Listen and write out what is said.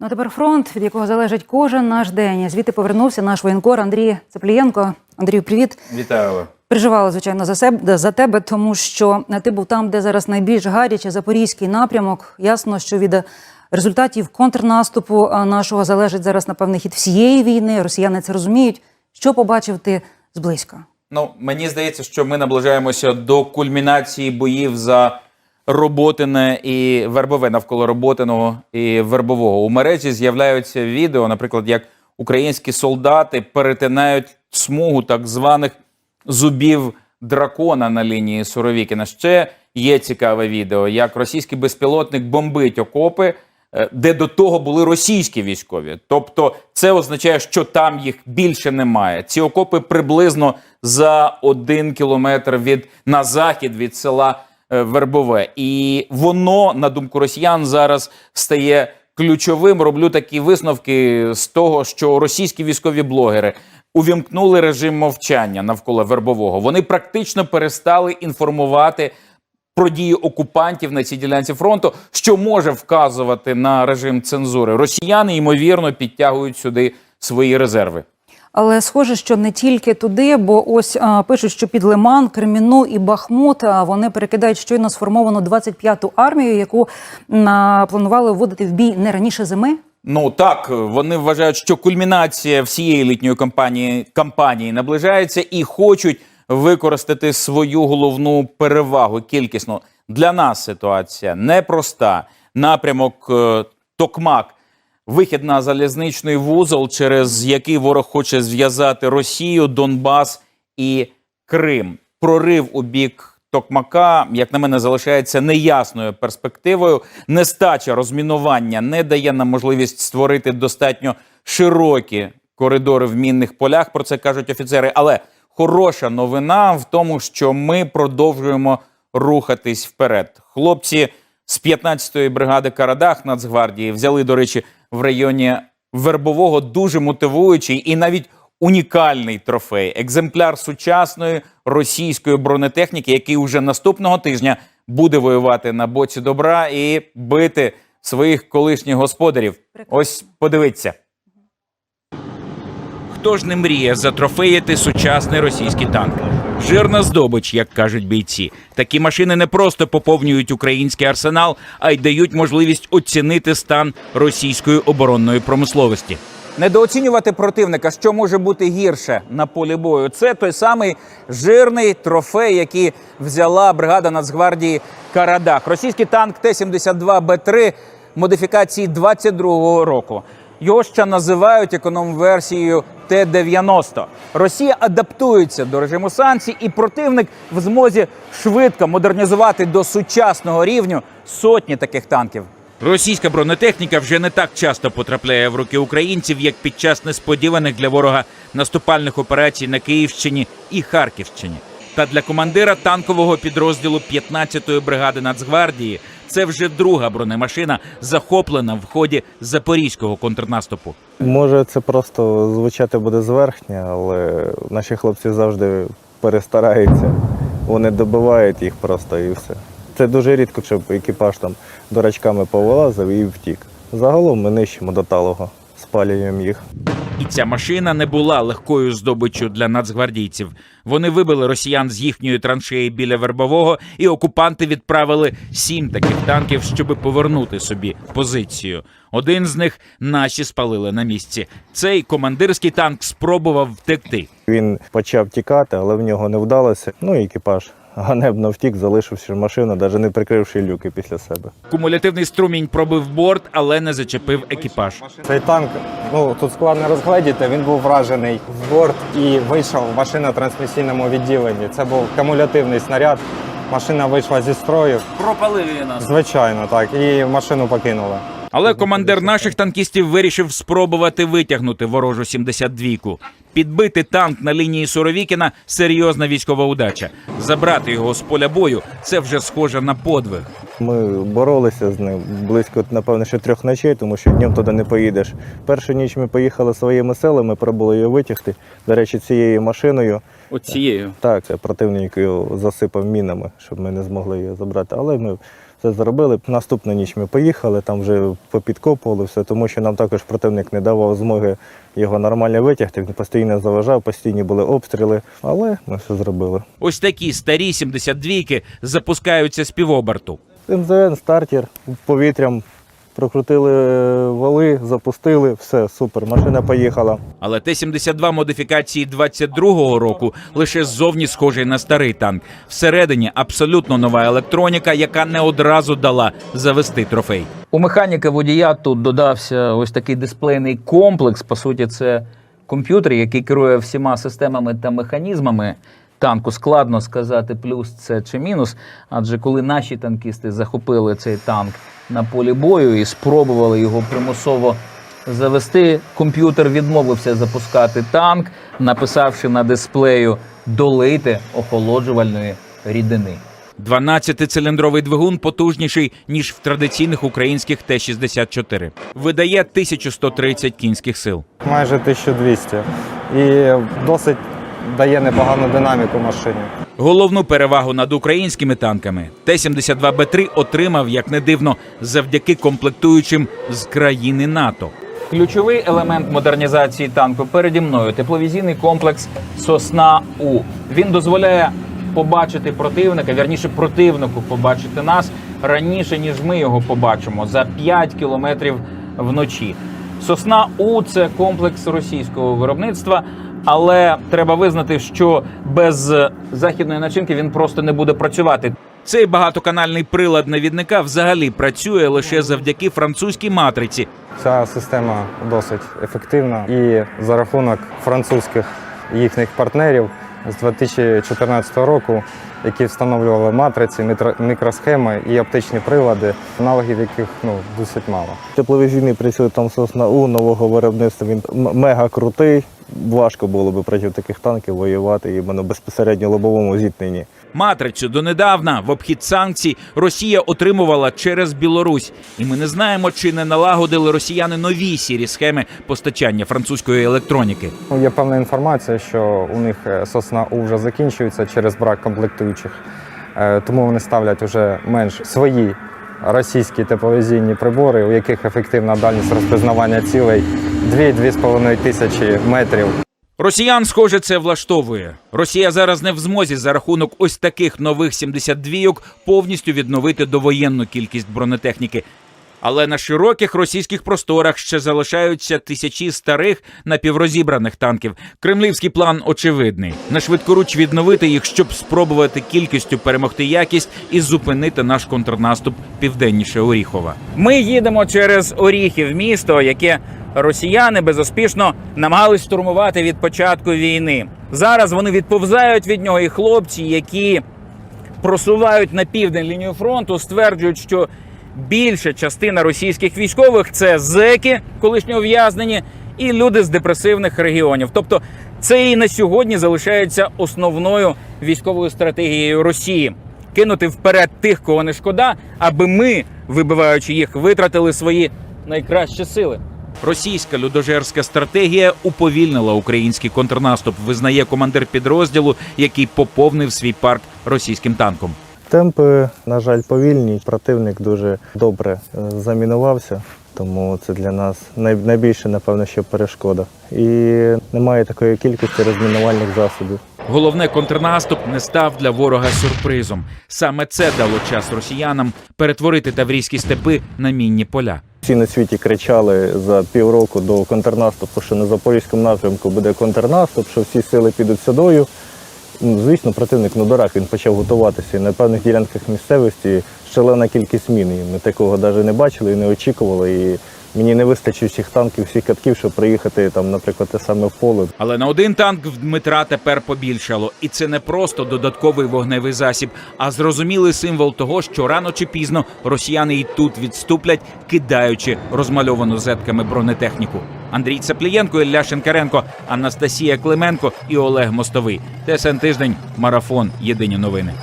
Ну а тепер фронт, від якого залежить кожен наш день. Звідти повернувся наш воєнкор Андрій Цеплієнко. Андрію, привіт. Вітаю. Переживала, звичайно, за себе за тебе, тому що ти був там, де зараз найбільш гаряче запорізький напрямок. Ясно, що від результатів контрнаступу нашого залежить зараз напевне хід всієї війни. Росіяни це розуміють. Що побачив ти зблизька? Ну, мені здається, що ми наближаємося до кульмінації боїв за Роботине і Вербове навколо Роботиного і Вербового. У мережі з'являються відео, наприклад, як українські солдати перетинають смугу так званих зубів дракона на лінії Суровікіна. Ще є цікаве відео, як російський безпілотник бомбить окопи, е, де до того були російські військові. Тобто, це означає, що там їх більше немає. Ці окопи приблизно за один кілометр від на захід від села Вербове. І воно, на думку росіян, зараз стає ключовим. Роблю такі висновки з того, що російські військові блогери увімкнули режим мовчання навколо Вербового. Вони практично перестали інформувати про дії окупантів на цій ділянці фронту, що може вказувати на режим цензури. Росіяни ймовірно підтягують сюди свої резерви. Але схоже, що не тільки туди, бо ось а, пишуть, що під Лиман, Креміну і Бахмут вони перекидають щойно сформовану 25-ту армію, яку а, планували вводити в бій не раніше зими. Ну так, вони вважають, що кульмінація всієї літньої кампанії кампанії наближається і хочуть використати свою головну перевагу кількісно. Для нас ситуація непроста. Напрямок е, Токмак, вихід на залізничний вузол, через який ворог хоче зв'язати Росію, Донбас і Крим. Прорив у бік Токмака, як на мене, залишається неясною перспективою. Нестача розмінування не дає нам можливість створити достатньо широкі коридори в мінних полях. Про це кажуть офіцери. Але хороша новина в тому, що ми продовжуємо рухатись вперед. Хлопці з 15-ї бригади Карадах Нацгвардії взяли, до речі, в районі Вербового дуже мотивуючий і навіть унікальний трофей екземпляр сучасної російської бронетехніки, який уже наступного тижня буде воювати на боці добра і бити своїх колишніх господарів. Ось подивіться. Хто ж не мріє затрофеїти сучасний російський танк? Жирна здобич, як кажуть бійці. Такі машини не просто поповнюють український арсенал, а й дають можливість оцінити стан російської оборонної промисловості. Недооцінювати противника, що може бути гірше на полі бою. Це той самий жирний трофей, який взяла бригада Нацгвардії Карадах. Російський танк Т-72Б3 модифікації 22-го року. Його ще називають економ-версією Т-90. Росія адаптується до режиму санкцій, і противник в змозі швидко модернізувати до сучасного рівню сотні таких танків. Російська бронетехніка вже не так часто потрапляє в руки українців, як під час несподіваних для ворога наступальних операцій на Київщині і Харківщині. Та для командира танкового підрозділу 15-ї бригади Нацгвардії це вже друга бронемашина, захоплена в ході запорізького контрнаступу. Може, це просто звучати буде зверхня, але наші хлопці завжди перестараються. Вони добивають їх просто і все. Це дуже рідко, щоб екіпаж там дурачками повилазив і втік. Загалом ми нищимо до талого, спалюємо їх. І ця машина не була легкою здобиччю для нацгвардійців. Вони вибили росіян з їхньої траншеї біля Вербового, і окупанти відправили сім таких танків, щоб повернути собі позицію. Один з них наші спалили на місці. Цей командирський танк спробував втекти. Він почав тікати, але в нього не вдалося. Ну і екіпаж ганебно втік, залишивши машину, навіть не прикривши люки після себе. Кумулятивний струмінь пробив борт, але не зачепив екіпаж. Цей танк, ну тут складно розгледіти, він був вражений в борт і вийшов в машино-трансмісійному відділенні. Це був кумулятивний снаряд. Машина вийшла зі строю. Пропалив він нас. Звичайно, так, і машину покинули. Але командир наших танкістів вирішив спробувати витягнути ворожу 72-ку. Підбити танк на лінії Суровікіна серйозна військова удача. Забрати його з поля бою це вже схоже на подвиг. Ми боролися з ним близько, напевно, ще трьох ночей, тому що днем туди не поїдеш. Першу ніч ми поїхали своїми селами, пробували її витягти. До речі, цією машиною. Оцією. Так, це противник його засипав мінами, щоб ми не змогли її забрати. Але ми Це зробили. Наступну ніч ми поїхали, там вже попідкопували все, тому що нам також противник не давав змоги його нормально витягти. Він постійно заважав, постійні були обстріли, але ми все зробили. Ось такі старі 72-ки запускаються з півоборту. МЗН, стартер, повітрям прокрутили е, вали, запустили, все, супер, машина поїхала. Але Т-72 модифікації 22-го року лише ззовні схожий на старий танк. Всередині абсолютно нова електроніка, яка не одразу дала завести трофей. У механіка водія тут додався ось такий дисплейний комплекс. По суті, це комп'ютер, який керує всіма системами та механізмами танку. Складно сказати, плюс це чи мінус. Адже коли наші танкісти захопили цей танк на полі бою і спробували його примусово завести, комп'ютер відмовився запускати танк, написавши на дисплею долити охолоджувальної рідини. 12-циліндровий двигун потужніший ніж в традиційних українських Т-64. Видає 1130 кінських сил. Майже 1200. І досить дає непогану динаміку машині. Головну перевагу над українськими танками Т-72Б3 отримав, як не дивно, завдяки комплектуючим з країни НАТО. Ключовий елемент модернізації танку переді мною тепловізійний комплекс Сосна У. Він дозволяє побачити противника, вірніше противнику побачити нас раніше, ніж ми його побачимо за 5 кілометрів вночі. Сосна У це комплекс російського виробництва, але треба визнати, що без західної начинки він просто не буде працювати. Цей багатоканальний прилад навідника взагалі працює лише завдяки французькій матриці, Ця система досить ефективна і за рахунок французьких їхніх партнерів з 2014 року, які встановлювали матриці, мікросхеми і оптичні прилади, аналогів яких ну досить мало. Тепловізійний приціл там Сосна У нового виробництва. Він мега крутий. Важко було би проти таких танків воювати іменно безпосередньо лобовому зіткненні. Матрицю донедавна в обхід санкцій Росія отримувала через Білорусь, і ми не знаємо, чи не налагодили росіяни нові сірі схеми постачання французької електроніки. Ну, Є певна інформація, що у них е, сосна У вже закінчується через брак комплектуючих, Е, тому вони ставлять вже менш свої російські тепловізійні прибори, у яких ефективна дальність розпізнавання цілей 2-2,5 тисячі метрів. Росіян, схоже, це влаштовує. Росія зараз не в змозі за рахунок ось таких нових 72-ок повністю відновити довоєнну кількість бронетехніки. Але на широких російських просторах ще залишаються тисячі старих напіврозібраних танків. Кремлівський план очевидний: на швидкоруч відновити їх, щоб спробувати кількістю перемогти якість і зупинити наш контрнаступ південніше Оріхова. Ми їдемо через Оріхів, місто, яке росіяни безуспішно намагались штурмувати від початку війни. Зараз вони відповзають від нього, і хлопці, які просувають на південь лінію фронту, стверджують, що більша частина російських військових це зеки, колишньо ув'язнені, і люди з депресивних регіонів. Тобто, це і на сьогодні залишається основною військовою стратегією Росії кинути вперед тих, кого не шкода, аби ми, вибиваючи їх, витратили свої найкращі сили. Російська людожерська стратегія уповільнила український контрнаступ, визнає командир підрозділу, який поповнив свій парк російським танком. Темпи, на жаль, повільні. Противник дуже добре е, замінувався, тому це для нас найбільше, напевно, що перешкода. І немає такої кількості розмінувальних засобів. Головне, контрнаступ не став для ворога сюрпризом. Саме це дало час росіянам перетворити таврійські степи на мінні поля. Всі на світі кричали за півроку до контрнаступу, що на Запорізькому напрямку буде контрнаступ, що всі сили підуть сюдою. Ну, Звісно, противник ну дурак, він почав готуватися. І на певних ділянках місцевості шалена кількість мін. І Ми такого навіть не бачили і не очікували. І мені не вистачить всіх танків, всіх катків, щоб приїхати там, наприклад, те саме в поле. Але на один танк в Дмитра тепер побільшало, і це не просто додатковий вогневий засіб, а зрозумілий символ того, що рано чи пізно росіяни і тут відступлять, кидаючи розмальовану зетками бронетехніку. Андрій Цаплієнко, Ілля Шенкаренко, Анастасія Клименко і Олег Мостовий. ТСН тиждень, марафон. Єдині новини.